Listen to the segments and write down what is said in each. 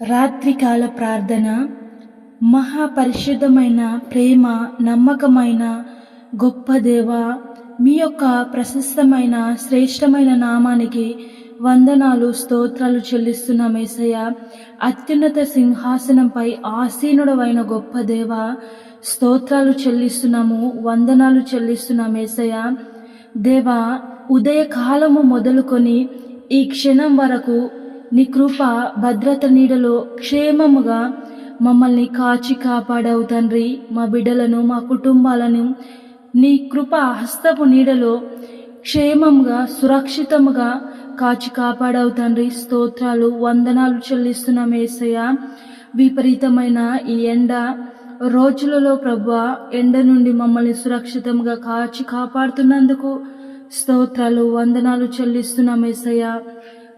రాత్రికాల ప్రార్థన మహాపరిశుద్ధమైన ప్రేమ నమ్మకమైన గొప్ప దేవ మీ యొక్క ప్రశస్తమైన శ్రేష్టమైన నామానికి వందనాలు స్తోత్రాలు చెల్లిస్తున్న మేసయ్య అత్యున్నత సింహాసనంపై ఆసీనుడవైన గొప్ప దేవ స్తోత్రాలు చెల్లిస్తున్నాము వందనాలు చెల్లిస్తున్న మేసయ్య దేవ ఉదయకాలము మొదలుకొని ఈ క్షణం వరకు నీ కృప భద్రత నీడలో క్షేమముగా మమ్మల్ని కాచి కాపాడవు తండ్రి. మా బిడ్డలను మా కుటుంబాలను నీ కృప హస్తపు నీడలో క్షేమంగా సురక్షితముగా కాచి కాపాడవు తండ్రి. స్తోత్రాలు వందనాలు చెల్లిస్తున్నాం ఏసయ్య. విపరీతమైన ఈ ఎండ రోజులలో ప్రభు ఎండ నుండి మమ్మల్ని సురక్షితంగా కాచి కాపాడుతున్నందుకు స్తోత్రాలు వందనాలు చెల్లిస్తున్నాం ఏసయ్య.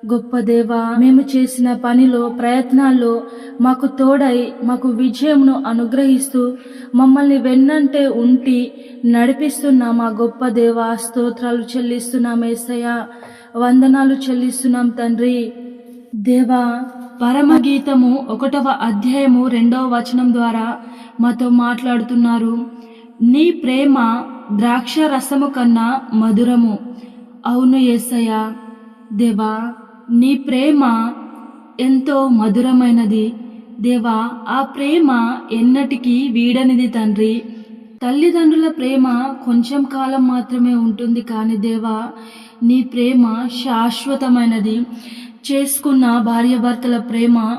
గొప్ప దేవా మేము చేసిన పనిలో ప్రయత్నాల్లో మాకు తోడై మాకు విజయమును అనుగ్రహిస్తూ మమ్మల్ని వెన్నంటే ఉంటి నడిపిస్తున్న మా గొప్ప దేవ స్తోత్రాలు చెల్లిస్తున్నాం ఏసయ్య వందనాలు చెల్లిస్తున్నాం తండ్రి. దేవా పరమగీతము ఒకటవ అధ్యాయము రెండవ వచనం ద్వారా మాతో మాట్లాడుతున్నారు. నీ ప్రేమ ద్రాక్ష రసము కన్నా మధురము. అవును యేసయ్య దేవా నీ ప్రేమ ఎంతో మధురమైనది. దేవా ఆ ప్రేమ ఎన్నటికీ వీడనిది తండ్రి. తల్లిదండ్రుల ప్రేమ కొంచెం కాలం మాత్రమే ఉంటుంది కానీ దేవా నీ ప్రేమ శాశ్వతమైనది. చేసుకున్న భార్యాభర్తల ప్రేమ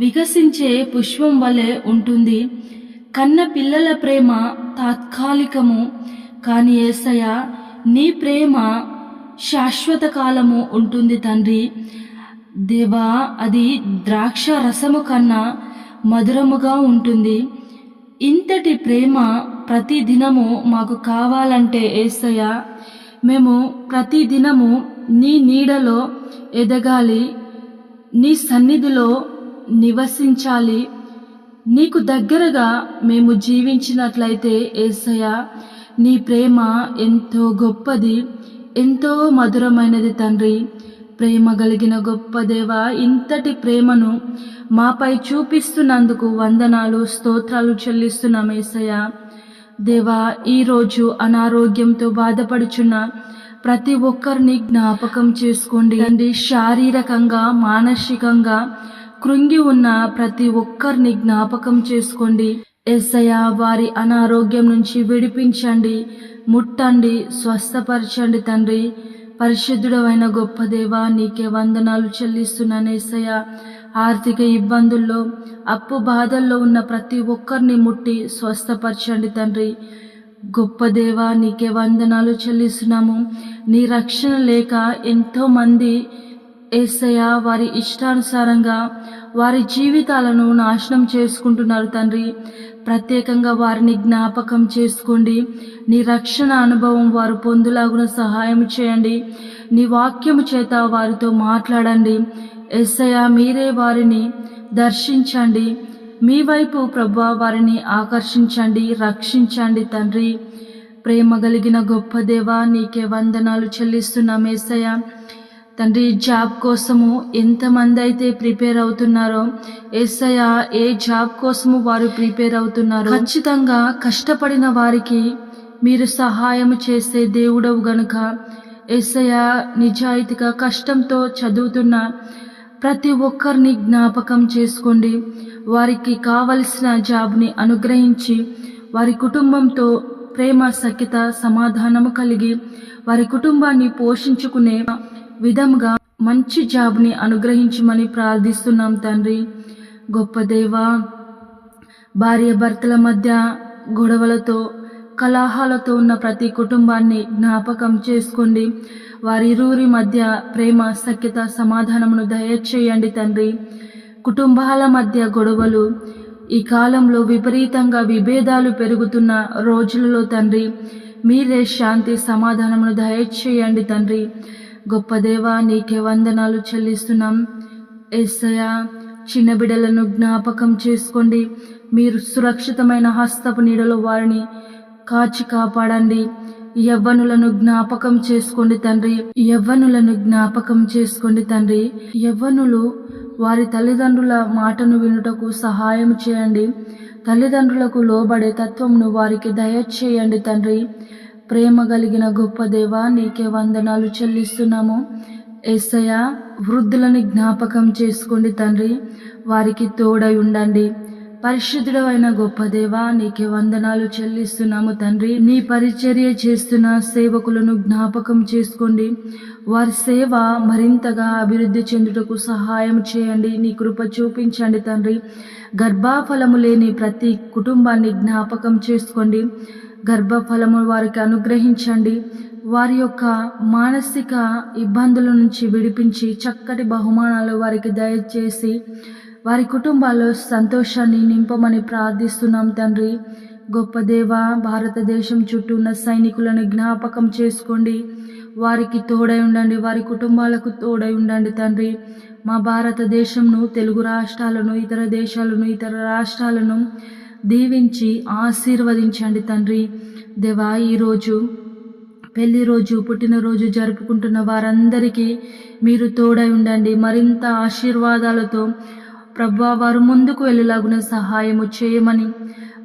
వికసించే పుష్పం వలె ఉంటుంది. కన్న పిల్లల ప్రేమ తాత్కాలికము. కానీ ఏసయ్య నీ ప్రేమ శాశ్వత కాలము ఉంటుంది తండ్రి. దేవా అది ద్రాక్ష రసము కన్నా మధురముగా ఉంటుంది. ఇంతటి ప్రేమ ప్రతి దినము మాకు కావాలంటే ఏసయ్య మేము ప్రతి దినము నీ నీడలో ఎదగాలి నీ సన్నిధిలో నివసించాలి. నీకు దగ్గరగా మేము జీవించినట్లయితే ఏసయ్య నీ ప్రేమ ఎంతో గొప్పది. ఎంతో మధురమైనది తండ్రి. ప్రేమ కలిగిన గొప్ప దేవ ఇంతటి ప్రేమను మాపై చూపిస్తున్నందుకు వందనాలు స్తోత్రాలు చెల్లిస్తున్నాం ఏసయ్య. దేవా ఈరోజు అనారోగ్యంతో బాధపడుచున్న ప్రతి ఒక్కరిని జ్ఞాపకం చేసుకోండి. తండ్రి శారీరకంగా మానసికంగా కృంగి ఉన్న ప్రతి ఒక్కరిని జ్ఞాపకం చేసుకోండి. ఎస్సయా వారి అనారోగ్యం నుంచి విడిపించండి ముట్టండి స్వస్థపరచండి తండ్రి. పరిశుద్ధుడమైన గొప్ప దేవా నీకే వందనాలు చెల్లిస్తున్నాను ఏసయ్య. ఆర్థిక ఇబ్బందుల్లో అప్పు బాధల్లో ఉన్న ప్రతి ఒక్కరిని ముట్టి స్వస్థపరచండి తండ్రి. గొప్ప దేవా నీకే వందనాలు చెల్లిస్తున్నాము. నీ రక్షణ లేక ఎంతోమంది ఏసయ వారి ఇష్టానుసారంగా వారి జీవితాలను నాశనం చేసుకుంటున్నారు తండ్రి. ప్రత్యేకంగా వారిని జ్ఞాపకం చేసుకోండి. నీ రక్షణ అనుభవం వారు పొందులాగున సహాయం చేయండి. నీ వాక్యము చేత వారితో మాట్లాడండి. ఎస్సయ మీరే వారిని దర్శించండి. మీ వైపు ప్రభా వారిని ఆకర్షించండి రక్షించండి తండ్రి. ప్రేమ కలిగిన గొప్ప దేవా నీకే వందనాలు చెల్లిస్తున్నాం ఏసయ్య. తండ్రి జాబ్ కోసము ఎంతమంది అయితే ప్రిపేర్ అవుతున్నారో ఏసయ్య ఏ జాబ్ కోసము వారు ప్రిపేర్ అవుతున్నారో ఖచ్చితంగా కష్టపడిన వారికి మీరు సహాయం చేసే దేవుడవు గనుక. ఏసయ్య నిజాయితీగా కష్టంతో చదువుతున్న ప్రతి ఒక్కరిని జ్ఞాపకం చేసుకోండి. వారికి కావలసిన జాబ్ని అనుగ్రహించి వారి కుటుంబంతో ప్రేమ సఖ్యత సమాధానము కలిగి వారి కుటుంబాన్ని పోషించుకునే విధంగా మంచి జాబ్ని అనుగ్రహించమని ప్రార్థిస్తున్నాం తండ్రి. గొప్ప దేవ భార్య భర్తల మధ్య గొడవలతో కలహాలతో ఉన్న ప్రతి కుటుంబాన్ని జ్ఞాపకం చేసుకోండి. వారిరువురి మధ్య ప్రేమ సఖ్యత సమాధానమును దయచేయండి తండ్రి. కుటుంబాల మధ్య గొడవలు ఈ కాలంలో విపరీతంగా విభేదాలు పెరుగుతున్న రోజులలో తండ్రి మీరే శాంతి సమాధానమును దయచేయండి తండ్రి. గొప్ప దేవా నీకే వందనాలు చెల్లిస్తున్నాం. ఏసయ చిన్న బిడ్డలను జ్ఞాపకం చేసుకోండి. మీరు సురక్షితమైన హస్తపు నీడలో వారిని కాచి కాపాడండి. యవ్వనులను జ్ఞాపకం చేసుకోండి తండ్రి. యవ్వనులను జ్ఞాపకం చేసుకోండి తండ్రి. యవ్వనులు వారి తల్లిదండ్రుల మాటను వినుటకు సహాయం చేయండి. తల్లిదండ్రులకు లోబడే తత్వమును వారికి దయచేయండి తండ్రి. ప్రేమ కలిగిన గొప్ప దేవ నీకే వందనాలు చెల్లిస్తున్నాము. ఎస్సయ వృద్ధులని జ్ఞాపకం చేసుకోండి తండ్రి వారికి తోడై ఉండండి. పరిశుద్ధుడు అయిన గొప్ప దేవా నీకే వందనాలు చెల్లిస్తున్నాము తండ్రి. నీ పరిచర్య చేస్తున్న సేవకులను జ్ఞాపకం చేసుకోండి. వారి సేవ మరింతగా అభివృద్ధి చెందుటకు సహాయం చేయండి. నీ కృప చూపించండి తండ్రి. గర్భాఫలము లేని ప్రతి కుటుంబాన్ని జ్ఞాపకం చేసుకోండి. గర్భఫలము వారికి అనుగ్రహించండి. వారి యొక్క మానసిక ఇబ్బందుల నుంచి విడిపించి చక్కటి బహుమానాలు వారికి దయచేసి వారి కుటుంబాల్లో సంతోషాన్ని నింపమని ప్రార్థిస్తున్నాం తండ్రి. గొప్ప దేవ భారతదేశం చుట్టూ ఉన్న సైనికులను జ్ఞాపకం చేసుకోండి. వారికి తోడై ఉండండి వారి కుటుంబాలకు తోడై ఉండండి తండ్రి. మా భారతదేశంను తెలుగు రాష్ట్రాలను ఇతర దేశాలను ఇతర రాష్ట్రాలను దీవించి ఆశీర్వదించండి తండ్రి. దేవా ఈరోజు పెళ్ళి రోజు పుట్టినరోజు జరుపుకుంటున్న వారందరికీ మీరు తోడై ఉండండి. మరింత ఆశీర్వాదాలతో ప్రభా వారు ముందుకు వెళ్ళేలాగున సహాయము చేయమని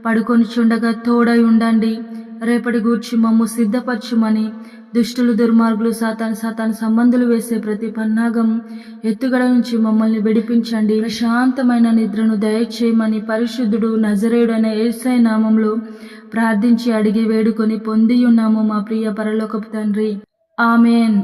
పడుకొని చుండగా తోడై ఉండండి. రేపటి గూర్చి మమ్ము సిద్ధపరచుమని దుష్టులు దుర్మార్గులు సాతాను సాతాను సంబంధులు వేసే ప్రతి పన్నాగం ఎత్తుగడ నుంచి మమ్మల్ని విడిపించండి. ప్రశాంతమైన నిద్రను దయచేయమని పరిశుద్ధుడు నజరేయుడైన ఏసై నామంలో ప్రార్థించి అడిగి వేడుకొని పొంది ఉన్నాము మా ప్రియ పరలోకపు తండ్రి. ఆమెన్.